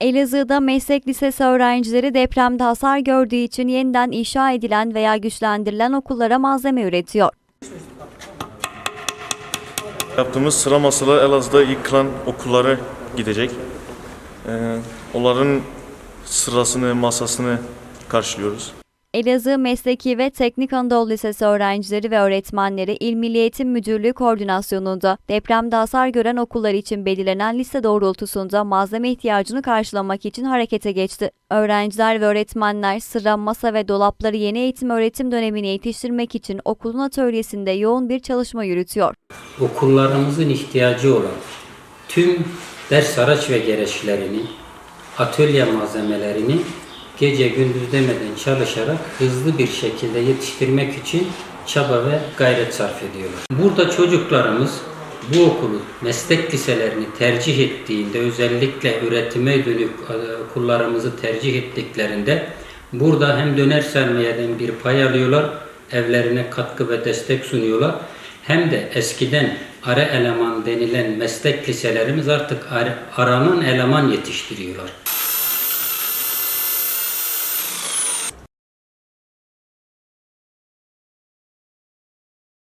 Elazığ'da meslek lisesi öğrencileri depremde hasar gördüğü için yeniden inşa edilen veya güçlendirilen okullara malzeme üretiyor. Yaptığımız sıra masalı Elazığ'da yıkılan okullara gidecek. Ee, onların sırasını, masasını karşılıyoruz. Elazığ Mesleki ve Teknik Anadolu Lisesi öğrencileri ve öğretmenleri İl Milli Eğitim Müdürlüğü koordinasyonunda depremde hasar gören okullar için belirlenen liste doğrultusunda malzeme ihtiyacını karşılamak için harekete geçti. Öğrenciler ve öğretmenler sıra, masa ve dolapları yeni eğitim öğretim dönemine yetiştirmek için okulun atölyesinde yoğun bir çalışma yürütüyor. okullarımızın ihtiyacı olan tüm ders araç ve gereçlerini, atölye malzemelerini gece gündüz demeden çalışarak hızlı bir şekilde yetiştirmek için çaba ve gayret sarf ediyorlar. Burada çocuklarımız bu okulu, meslek liselerini tercih ettiğinde özellikle üretime dönük e, okullarımızı tercih ettiklerinde burada hem döner sermayeden bir pay alıyorlar, evlerine katkı ve destek sunuyorlar. Hem de eskiden ara eleman denilen meslek liselerimiz artık ar- aranan eleman yetiştiriyorlar.